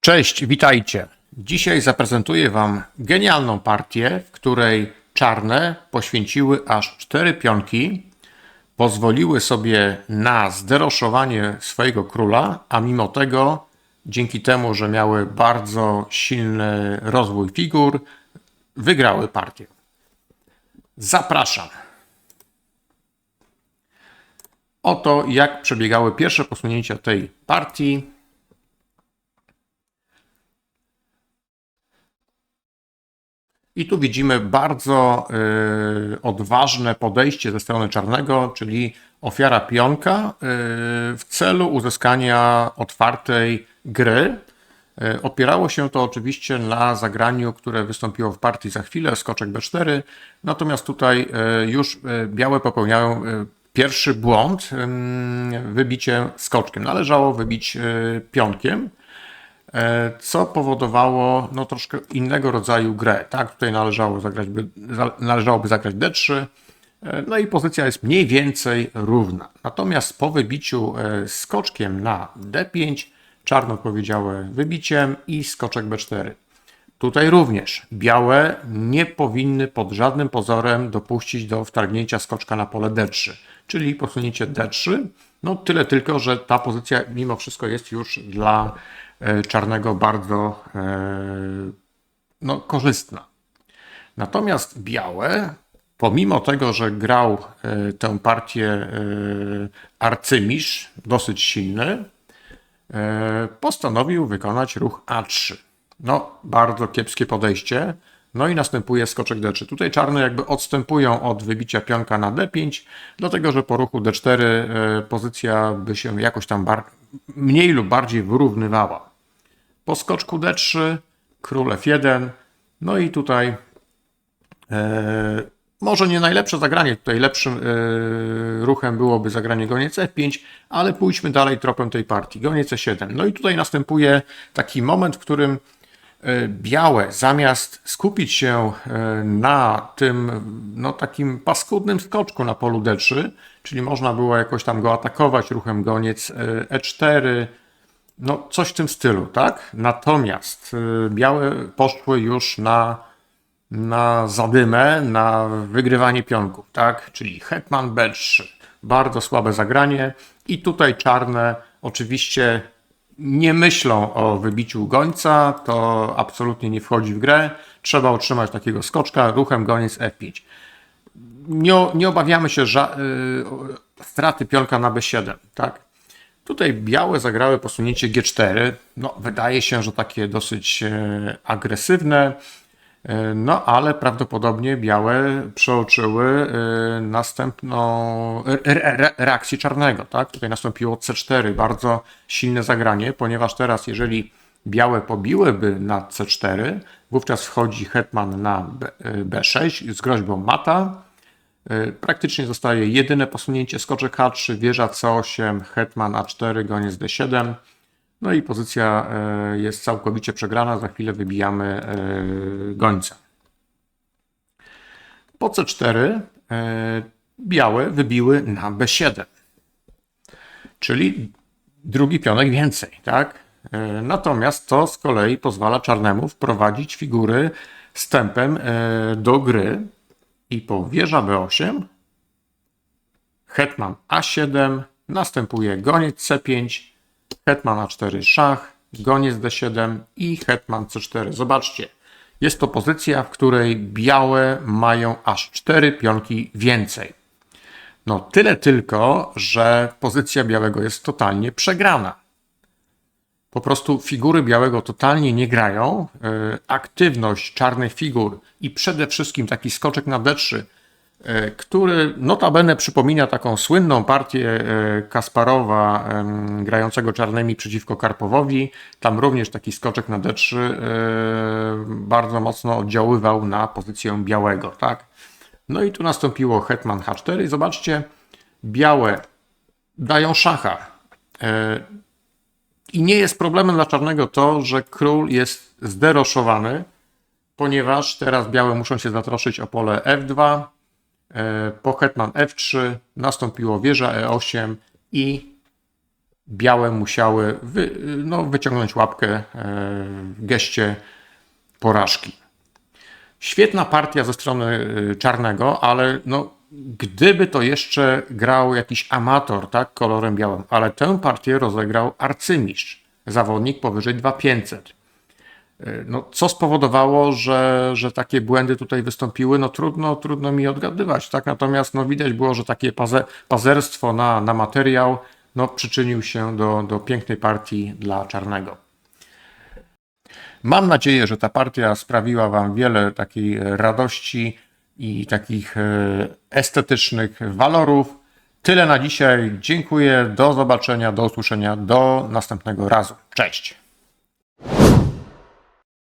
Cześć, witajcie. Dzisiaj zaprezentuję Wam genialną partię, w której czarne poświęciły aż cztery pionki, pozwoliły sobie na zderoszowanie swojego króla, a mimo tego, dzięki temu, że miały bardzo silny rozwój figur, wygrały partię. Zapraszam. Oto jak przebiegały pierwsze posunięcia tej partii. I tu widzimy bardzo y, odważne podejście ze strony czarnego, czyli ofiara pionka y, w celu uzyskania otwartej gry. Y, Opierało się to oczywiście na zagraniu, które wystąpiło w partii za chwilę, skoczek B4. Natomiast tutaj y, już y, białe popełniają y, pierwszy błąd, ym, wybicie skoczkiem. Należało wybić y, pionkiem. E, co powodowało no, troszkę innego rodzaju grę. Tak, tutaj należało zagrać by, za, należałoby zagrać D3, e, no i pozycja jest mniej więcej równa. Natomiast po wybiciu e, skoczkiem na D5, czarno odpowiedziały wybiciem i skoczek B4. Tutaj również białe nie powinny pod żadnym pozorem dopuścić do wtargnięcia skoczka na pole D3, czyli posunięcie D3. No tyle tylko, że ta pozycja mimo wszystko jest już dla czarnego bardzo e, no, korzystna. Natomiast białe, pomimo tego, że grał e, tę partię e, arcymistrz, dosyć silny, e, postanowił wykonać ruch A3. No, bardzo kiepskie podejście. No i następuje skoczek D3. Tutaj czarne jakby odstępują od wybicia pionka na D5, dlatego że po ruchu D4 e, pozycja by się jakoś tam mniej lub bardziej wyrównywała. Po skoczku D3 król F1. No i tutaj e, może nie najlepsze zagranie, tutaj lepszym e, ruchem byłoby zagranie goniec F5, ale pójdźmy dalej tropem tej partii. Goniec E7. No i tutaj następuje taki moment, w którym e, białe zamiast skupić się e, na tym no takim paskudnym skoczku na polu D3, czyli można było jakoś tam go atakować ruchem goniec e, E4, no, coś w tym stylu, tak? Natomiast y, białe poszły już na, na zadymę, na wygrywanie pionków, tak? Czyli hetman B3. Bardzo słabe zagranie. I tutaj czarne oczywiście nie myślą o wybiciu gońca, to absolutnie nie wchodzi w grę. Trzeba utrzymać takiego skoczka ruchem goniec F5. Nie, nie obawiamy się y, straty pionka na B7, tak? Tutaj białe zagrały posunięcie G4. No, wydaje się, że takie dosyć e, agresywne. E, No, ale prawdopodobnie białe przeoczyły e, następną re, re, reakcję czarnego. Tak? Tutaj nastąpiło C4, bardzo silne zagranie, ponieważ teraz, jeżeli białe pobiłyby na C4, wówczas wchodzi hetman na B, B6 z groźbą mata. Y, Praktycznie zostaje jedyne posunięcie skoczek H3, wieża C8, hetman A4, goniec D7. No i pozycja y, jest całkowicie przegrana. Za chwilę wybijamy y, gońca. Po C4 y, białe wybiły na B7. Czyli drugi pionek więcej, tak? Natomiast to z kolei pozwala czarnemu wprowadzić figury z tempem do gry, i po wieża B8, hetman A7, następuje goniec C5, hetman A4 szach, goniec D7 i hetman C4. Zobaczcie, jest to pozycja, w której białe mają aż 4 pionki więcej. No tyle tylko, że pozycja białego jest totalnie przegrana. Po prostu figury białego totalnie nie grają. E, Aktywność czarnych figur i przede wszystkim taki skoczek na D3, e, który notabene przypomina taką słynną partię e, Kasparowa grającego czarnymi przeciwko Karpowowi. Tam również taki skoczek na D3 e, bardzo mocno oddziaływał na pozycję białego, tak? No i tu nastąpiło hetman H4 i zobaczcie, białe dają szacha. E, i nie jest problemem dla czarnego to, że król jest zderoszowany, ponieważ teraz białe muszą się zatroszyć o pole F2, e, po hetman F3 nastąpiło wieża E8 i białe musiały wy, no, wyciągnąć łapkę e, w geście porażki. Świetna partia ze strony y, czarnego, ale no, gdyby to jeszcze grał jakiś amator, tak, kolorem białym, ale tę partię rozegrał arcymistrz, zawodnik powyżej 2500. Y, No, co spowodowało, że, że takie błędy tutaj wystąpiły? No trudno, trudno mi odgadywać, tak? Natomiast no, widać było, że takie paze, pazerstwo na, na materiał no, przyczynił się do, do pięknej partii dla czarnego. Mam nadzieję, że ta partia sprawiła Wam wiele takiej radości i takich e, estetycznych walorów. Tyle na dzisiaj. Dziękuję. Do zobaczenia, do usłyszenia, do następnego razu. Cześć.